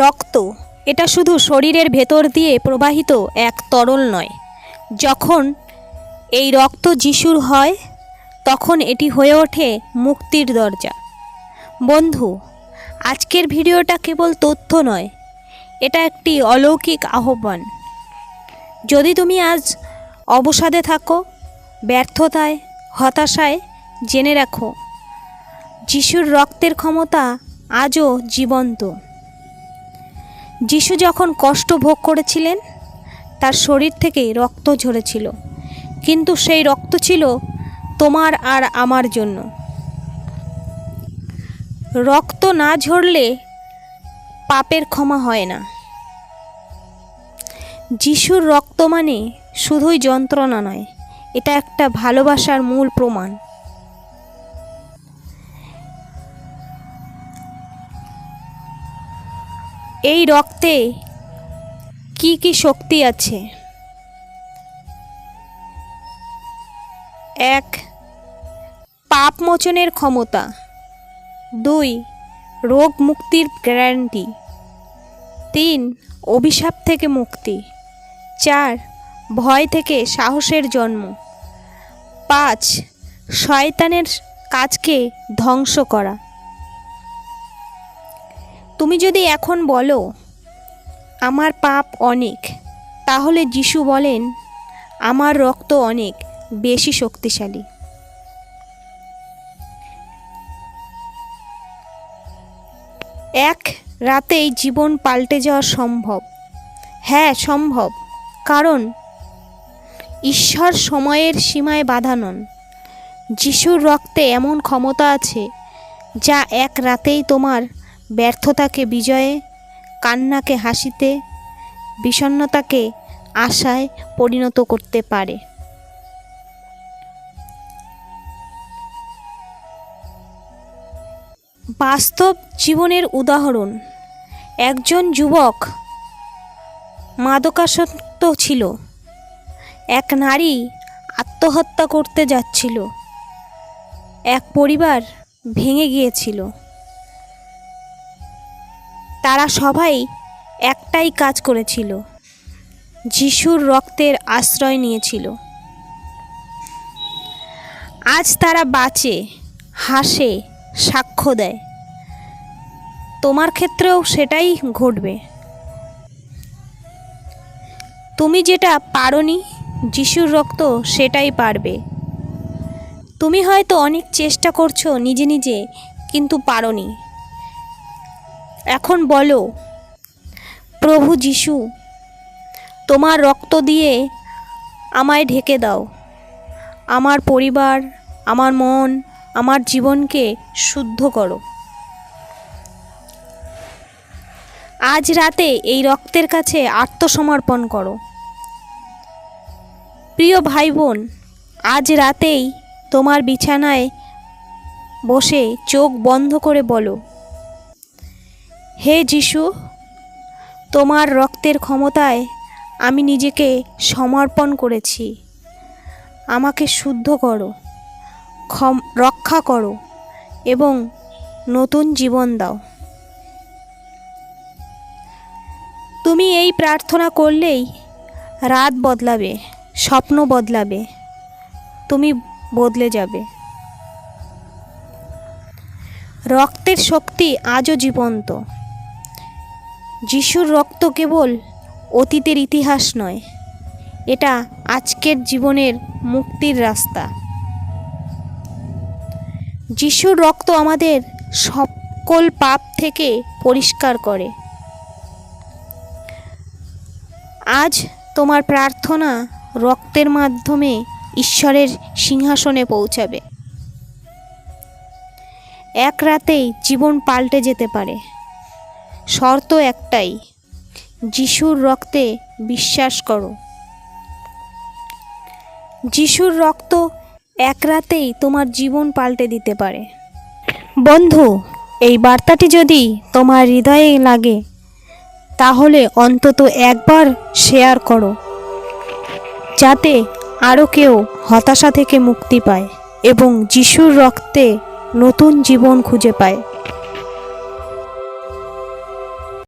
রক্ত, এটা শুধু শরীরের ভেতর দিয়ে প্রবাহিত এক তরল নয়। যখন এই রক্ত যিশুর হয়, তখন এটি হয়ে ওঠে মুক্তির দরজা। বন্ধু, আজকের ভিডিওটা কেবল তথ্য নয়, এটা একটি অলৌকিক আহ্বান। যদি তুমি আজ অবসাদে থাকো, ব্যর্থতায়, হতাশায় জেনে রাখো, যিশুর রক্তের ক্ষমতা আজও জীবন্ত। যিশু যখন কষ্ট ভোগ করেছিলেন, তার শরীর থেকে রক্ত ঝরেছিল। কিন্তু সেই রক্ত ছিল তোমার আর আমার জন্য। রক্ত না ঝরলে পাপের ক্ষমা হয় না। যিশুর রক্ত মানে শুধুই যন্ত্রণা নয়, এটা একটা ভালোবাসার মূল প্রমাণ। এই রক্তে কি কি শক্তি আছে? এক, পাপ মোচনের ক্ষমতা। দুই, রোগ মুক্তির গ্যারান্টি। তিন, অভিশাপ থেকে মুক্তি। চার, ভয় থেকে সাহসের জন্ম। পাঁচ, শয়তানের কাজকে ধ্বংস করা। তুমি যদি এখন বলো, আমার পাপ অনেক, তাহলে যিশু বলেন, আমার রক্ত অনেক, বেশি শক্তিশালী। এক রাতেই জীবন পাল্টে যাওয়া সম্ভব। হ্যাঁ সম্ভব, কারণ ঈশ্বর সময়ের সীমায় বাধা নন। যিশুর রক্তে এমন ক্ষমতা আছে, যা এক রাতেই তোমার ব্যর্থতাকে বিজয়ে, কান্নাকে হাসিতে, বিষণ্ণতাকে আশায় পরিণত করতে পারে। বাস্তব জীবনের উদাহরণ, একজন যুবক মাদকাসক্ত ছিল, এক নারী আত্মহত্যা করতে যাচ্ছিল, এক পরিবার ভেঙে গিয়েছিল। তারা সবাই একটাই কাজ করেছিল, যিশুর রক্তের আশ্রয় নিয়েছিল। আজ তারা বাঁচে, হাসে, সাক্ষ্য দেয়। তোমার ক্ষেত্রেও সেটাই ঘটবে। তুমি যেটা পারোনি, যিশুর রক্ত সেটাই পারবে। তুমি হয়তো অনেক চেষ্টা করছ নিজে নিজে, কিন্তু পারোনি। এখন বলো, প্রভু যিশু, তোমার রক্ত দিয়ে আমায় ঢেকে দাও। আমার পরিবার, আমার মন, আমার জীবনকে শুদ্ধ করো। আজ রাতে এই রক্তের কাছে আত্মসমর্পণ করো। প্রিয় ভাই বোন আজ রাতেই তোমার বিছানায় বসে চোখ বন্ধ করে বলো হে যিশু, তোমার রক্তের ক্ষমতায় আমি নিজেকে সমর্পণ করেছি। আমাকে শুদ্ধ করো, ক্ষম, রক্ষা করো এবং নতুন জীবন দাও। তুমি এই প্রার্থনা করলেই রাত বদলাবে, স্বপ্ন বদলাবে, তুমি বদলে যাবে। রক্তের শক্তি আজও জীবন্ত। যিশুর রক্ত কেবল অতীতের ইতিহাস নয়, এটা আজকের জীবনের মুক্তির রাস্তা। যিশুর রক্ত আমাদের সকল পাপ থেকে পরিষ্কার করে। আজ তোমার প্রার্থনা রক্তের মাধ্যমে ঈশ্বরের সিংহাসনে পৌঁছাবে। এক রাতেই জীবন পাল্টে যেতে পারে। শর্ত একটাই, যিশুর রক্তে বিশ্বাস করো। যিশুর রক্ত এক রাতেই তোমার জীবন পাল্টে দিতে পারে। বন্ধু, এই বার্তাটি যদি তোমার হৃদয়ে লাগে, তাহলে অন্তত একবার শেয়ার করো, যাতে আরও কেউ হতাশা থেকে মুক্তি পায় এবং যিশুর রক্তে নতুন জীবন খুঁজে পায়।